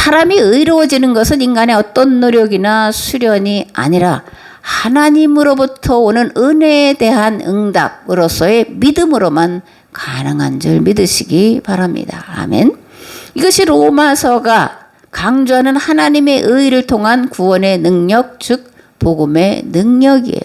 사람이 의로워지는 것은 인간의 어떤 노력이나 수련이 아니라 하나님으로부터 오는 은혜에 대한 응답으로서의 믿음으로만 가능한 줄 믿으시기 바랍니다. 아멘. 이것이 로마서가 강조하는 하나님의 의를 통한 구원의 능력, 즉 복음의 능력이에요.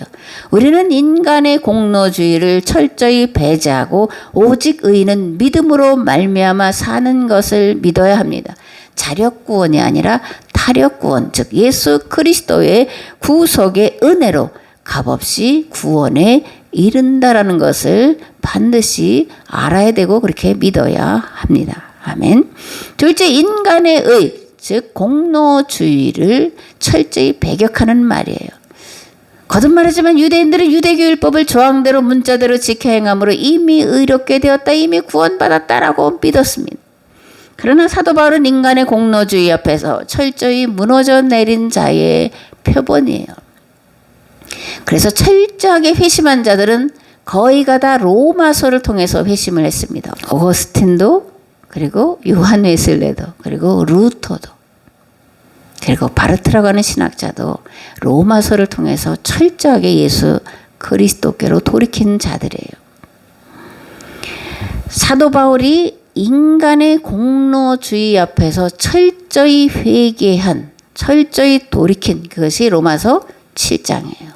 우리는 인간의 공로주의를 철저히 배제하고 오직 의는 믿음으로 말미암아 사는 것을 믿어야 합니다. 자력 구원이 아니라 타력 구원, 즉 예수 그리스도의 구속의 은혜로 값없이 구원에 이른다라는 것을 반드시 알아야 되고 그렇게 믿어야 합니다. 아멘. 둘째, 인간의 의, 즉 공로주의를 철저히 배격하는 말이에요. 거듭 말하지만 유대인들은 유대교 율법을 조항대로 문자대로 지켜 행함으로 이미 의롭게 되었다, 이미 구원받았다라고 믿었습니다. 그러나 사도 바울은 인간의 공로주의 앞에서 철저히 무너져 내린 자의 표본이에요. 그래서 철저하게 회심한 자들은 거의가 다 로마서를 통해서 회심을 했습니다. 오거스틴도 그리고 요한 웨슬레도 그리고 루터도 그리고 바르트라고 하는 신학자도 로마서를 통해서 철저하게 예수 그리스도께로 돌이킨 자들이에요. 사도 바울이 인간의 공로주의 앞에서 철저히 회개한, 철저히 돌이킨 그것이 로마서 7장이에요.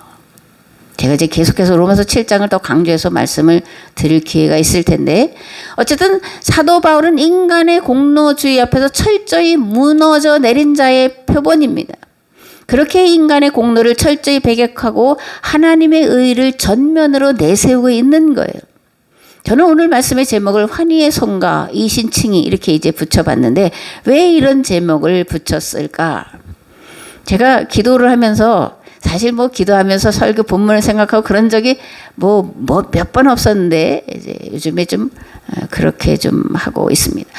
제가 이제 계속해서 로마서 7장을 더 강조해서 말씀을 드릴 기회가 있을 텐데 어쨌든 사도 바울은 인간의 공로주의 앞에서 철저히 무너져 내린 자의 표본입니다. 그렇게 인간의 공로를 철저히 배격하고 하나님의 의를 전면으로 내세우고 있는 거예요. 저는 오늘 말씀의 제목을 환희의 성가 이신칭이 이렇게 이제 붙여봤는데 왜 이런 제목을 붙였을까? 제가 기도를 하면서 사실 뭐 기도하면서 설교 본문을 생각하고 그런 적이 뭐뭐몇번 없었는데 이제 요즘에 좀 어, 그렇게 좀 하고 있습니다.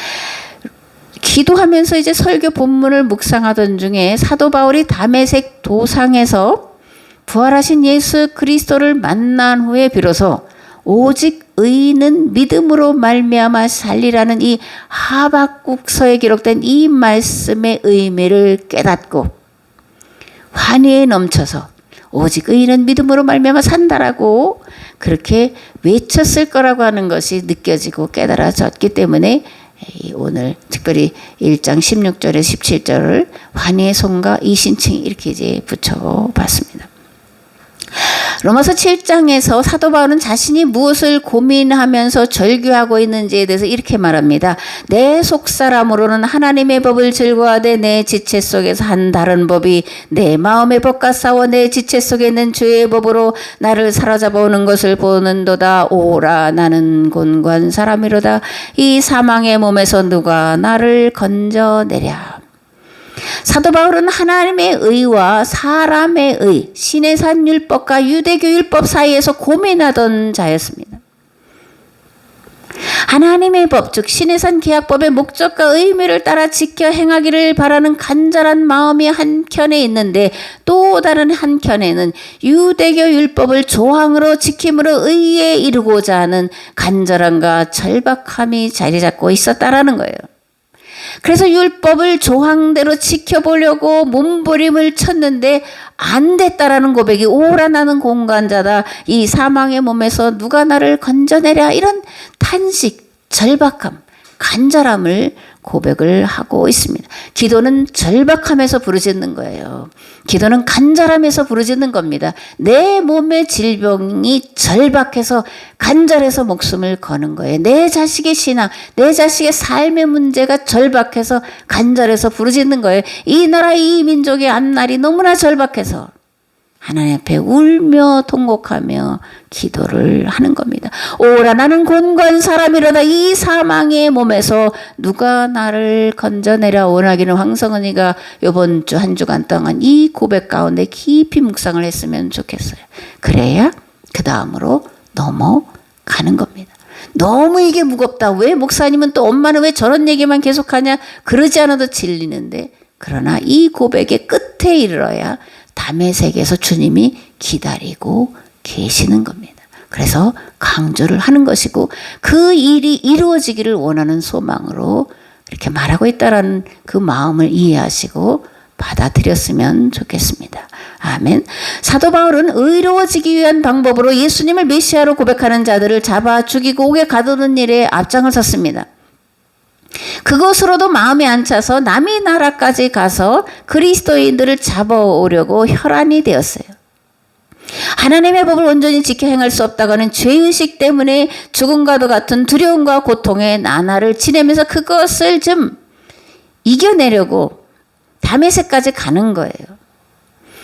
기도하면서 이제 설교 본문을 묵상하던 중에 사도 바울이 담에색 도상에서 부활하신 예수 그리스도를 만난 후에 비로소 오직 의는 믿음으로 말미암아 살리라는 이 하박국서에 기록된 이 말씀의 의미를 깨닫고 환희에 넘쳐서 오직 의인은 믿음으로 말미암아 산다라고 그렇게 외쳤을 거라고 하는 것이 느껴지고 깨달아졌기 때문에 오늘 특별히 1장 16절에 17절을 환희의 손과 이신칭 이렇게 이제 붙여봤습니다. 로마서 7장에서 사도 바울은 자신이 무엇을 고민하면서 절규하고 있는지에 대해서 이렇게 말합니다. 내 속사람으로는 하나님의 법을 즐거워하되 내 지체 속에서 한 다른 법이 내 마음의 법과 싸워 내 지체 속에 있는 죄의 법으로 나를 사로잡아 오는 것을 보는도다. 오라 나는 곤관 사람이로다. 이 사망의 몸에서 누가 나를 건져내랴. 사도 바울은 하나님의 의와 사람의 의, 신의 산 율법과 유대교 율법 사이에서 고민하던 자였습니다. 하나님의 법, 즉 신의 산 계약법의 목적과 의미를 따라 지켜 행하기를 바라는 간절한 마음이 한켠에 있는데 또 다른 한켠에는 유대교 율법을 조항으로 지킴으로 의에 이르고자 하는 간절함과 절박함이 자리 잡고 있었다라는 거예요. 그래서 율법을 조항대로 지켜보려고 몸부림을 쳤는데 안 됐다라는 고백이 오라 나는 공간자다. 이 사망의 몸에서 누가 나를 건져내랴 이런 탄식, 절박함, 간절함을 고백을 하고 있습니다. 기도는 절박함에서 부르짖는 거예요. 기도는 간절함에서 부르짖는 겁니다. 내 몸의 질병이 절박해서 간절해서 목숨을 거는 거예요. 내 자식의 신앙, 내 자식의 삶의 문제가 절박해서 간절해서 부르짖는 거예요. 이 나라 이 민족의 앞날이 너무나 절박해서 하나님 앞에 울며 통곡하며 기도를 하는 겁니다. 오라 나는 곤관 사람이로다 이 사망의 몸에서 누가 나를 건져내려 원하기는 황성은이가 요번 주 한 주간 동안 이 고백 가운데 깊이 묵상을 했으면 좋겠어요. 그래야 그 다음으로 넘어가는 겁니다. 너무 이게 무겁다. 왜 목사님은 또 엄마는 왜 저런 얘기만 계속하냐? 그러지 않아도 질리는데 그러나 이 고백의 끝에 이르러야 담의 세계에서 주님이 기다리고 계시는 겁니다. 그래서 강조를 하는 것이고 그 일이 이루어지기를 원하는 소망으로 이렇게 말하고 있다라는 그 마음을 이해하시고 받아들였으면 좋겠습니다. 아멘. 사도 바울은 의로워지기 위한 방법으로 예수님을 메시아로 고백하는 자들을 잡아 죽이고 옥에 가두는 일에 앞장을 섰습니다. 그것으로도 마음에 안 차서 남의 나라까지 가서 그리스도인들을 잡아오려고 혈안이 되었어요. 하나님의 법을 온전히 지켜 행할 수 없다가는 죄의식 때문에 죽음과도 같은 두려움과 고통의 나날을 지내면서 그것을 좀 이겨내려고 담에색까지 가는 거예요.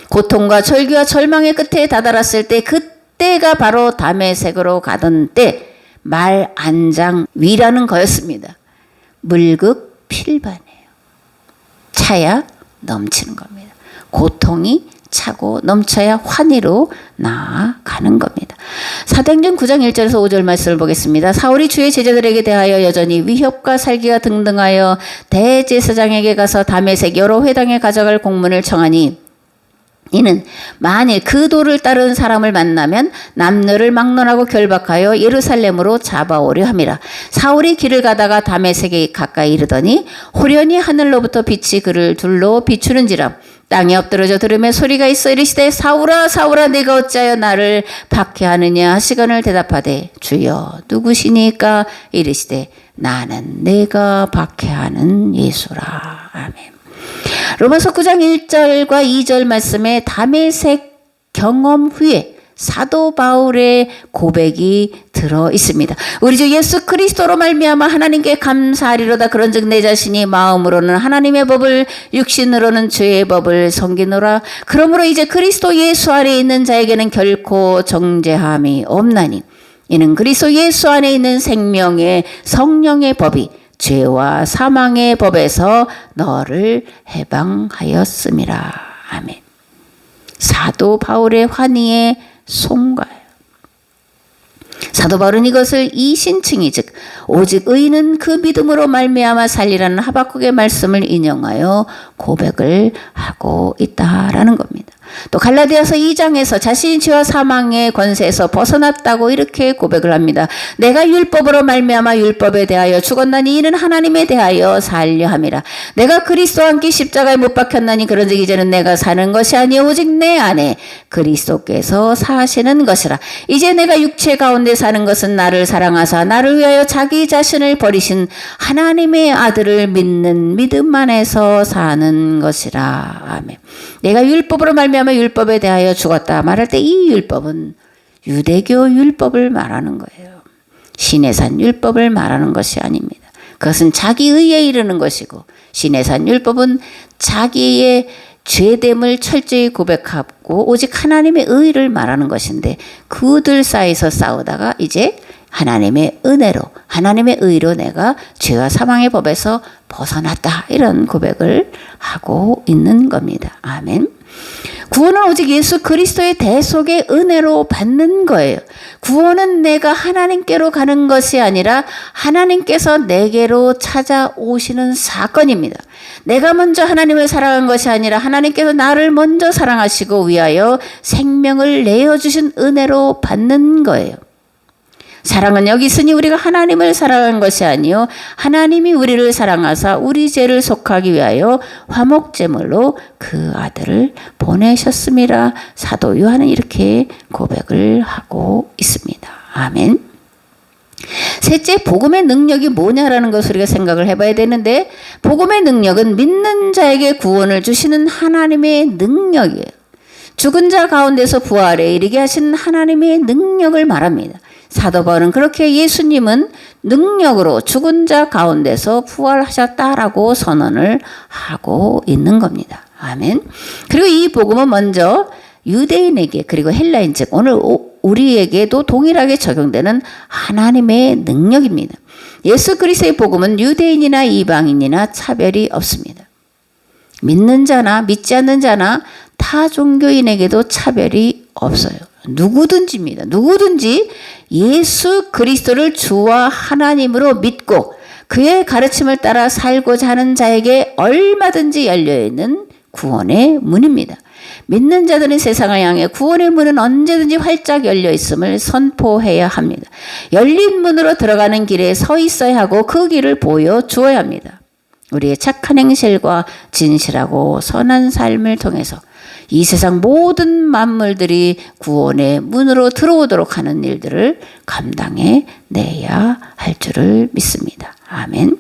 고통과 절규와 절망의 끝에 다다랐을 때 그때가 바로 담에색으로 가던 때 말안장 위라는 거였습니다. 물극 필반이에요. 차야 넘치는 겁니다. 고통이 차고 넘쳐야 환희로 나아가는 겁니다. 사도행전 9장 1절에서 5절 말씀을 보겠습니다. 사울이 주의 제자들에게 대하여 여전히 위협과 살기가 등등하여 대제사장에게 가서 담에색 여러 회당에 가져갈 공문을 청하니 이는 만일 그 도를 따른 사람을 만나면 남녀를 막론하고 결박하여 예루살렘으로 잡아오려 함이라. 사울이 길을 가다가 담에색에 가까이 이르더니 호련히 하늘로부터 빛이 그를 둘러 비추는지라. 땅에 엎드러져 들으며 소리가 있어 이르시되 사울아 사울아 내가 어찌하여 나를 박해하느냐 하시건을 대답하되 주여 누구시니까 이르시되 나는 내가 박해하는 예수라. 아멘. 로마서 9장 1절과 2절 말씀에 담에색 경험 후에 사도 바울의 고백이 들어 있습니다. 우리 주 예수 그리스도로 말미암아 하나님께 감사하리로다 그런즉 내 자신이 마음으로는 하나님의 법을 육신으로는 죄의 법을 섬기노라. 그러므로 이제 그리스도 예수 안에 있는 자에게는 결코 정죄함이 없나니 이는 그리스도 예수 안에 있는 생명의 성령의 법이 죄와 사망의 법에서 너를 해방하였음이라. 아멘. 사도 바울의 환희의 송가요. 사도 바울은 이것을 이 신칭이 즉 오직 의인은 그 믿음으로 말미암아 살리라는 하박국의 말씀을 인용하여 고백을 하고 있다라는 겁니다. 또 갈라디아서 2장에서 자신이 죄와 사망의 권세에서 벗어났다고 이렇게 고백을 합니다. 내가 율법으로 말미암아 율법에 대하여 죽었나니 이는 하나님에 대하여 살려 함이라. 내가 그리스도와 함께 십자가에 못 박혔나니 그런즉 이제는 내가 사는 것이 아니요 오직 내 안에 그리스도께서 사시는 것이라. 이제 내가 육체 가운데 사는 것은 나를 사랑하사 나를 위하여 자기 자신을 버리신 하나님의 아들을 믿는 믿음 안에서 사는 것이라. 아멘. 내가 율법으로 말미암아 율법에 대하여 죽었다 말할 때 이 율법은 유대교 율법을 말하는 거예요. 신의 산 율법을 말하는 것이 아닙니다. 그것은 자기 의에 이르는 것이고 신의 산 율법은 자기의 죄됨을 철저히 고백하고 오직 하나님의 의를 말하는 것인데 그들 사이에서 싸우다가 이제 하나님의 은혜로 하나님의 의로 내가 죄와 사망의 법에서 벗어났다 이런 고백을 하고 있는 겁니다. 아멘. 구원은 오직 예수 그리스도의 대속의 은혜로 받는 거예요. 구원은 내가 하나님께로 가는 것이 아니라 하나님께서 내게로 찾아오시는 사건입니다. 내가 먼저 하나님을 사랑한 것이 아니라 하나님께서 나를 먼저 사랑하시고 위하여 생명을 내어주신 은혜로 받는 거예요. 사랑은 여기 있으니 우리가 하나님을 사랑한 것이 아니요 하나님이 우리를 사랑하사 우리 죄를 속하기 위하여 화목제물로 그 아들을 보내셨음이라 사도 요한은 이렇게 고백을 하고 있습니다. 아멘. 셋째, 복음의 능력이 뭐냐라는 것을 우리가 생각을 해봐야 되는데, 복음의 능력은 믿는 자에게 구원을 주시는 하나님의 능력이에요. 죽은 자 가운데서 부활에 이르게 하신 하나님의 능력을 말합니다. 사도 바울은 그렇게 예수님은 능력으로 죽은 자 가운데서 부활하셨다라고 선언을 하고 있는 겁니다. 아멘. 그리고 이 복음은 먼저 유대인에게 그리고 헬라인 즉 오늘 우리에게도 동일하게 적용되는 하나님의 능력입니다. 예수 그리스도의 복음은 유대인이나 이방인이나 차별이 없습니다. 믿는 자나 믿지 않는 자나 타 종교인에게도 차별이 없어요. 누구든지입니다. 누구든지 예수 그리스도를 주와 하나님으로 믿고 그의 가르침을 따라 살고자 하는 자에게 얼마든지 열려 있는 구원의 문입니다. 믿는 자들은 세상을 향해 구원의 문은 언제든지 활짝 열려 있음을 선포해야 합니다. 열린 문으로 들어가는 길에 서 있어야 하고 그 길을 보여 주어야 합니다. 우리의 착한 행실과 진실하고 선한 삶을 통해서 이 세상 모든 만물들이 구원의 문으로 들어오도록 하는 일들을 감당해 내야 할 줄을 믿습니다. 아멘.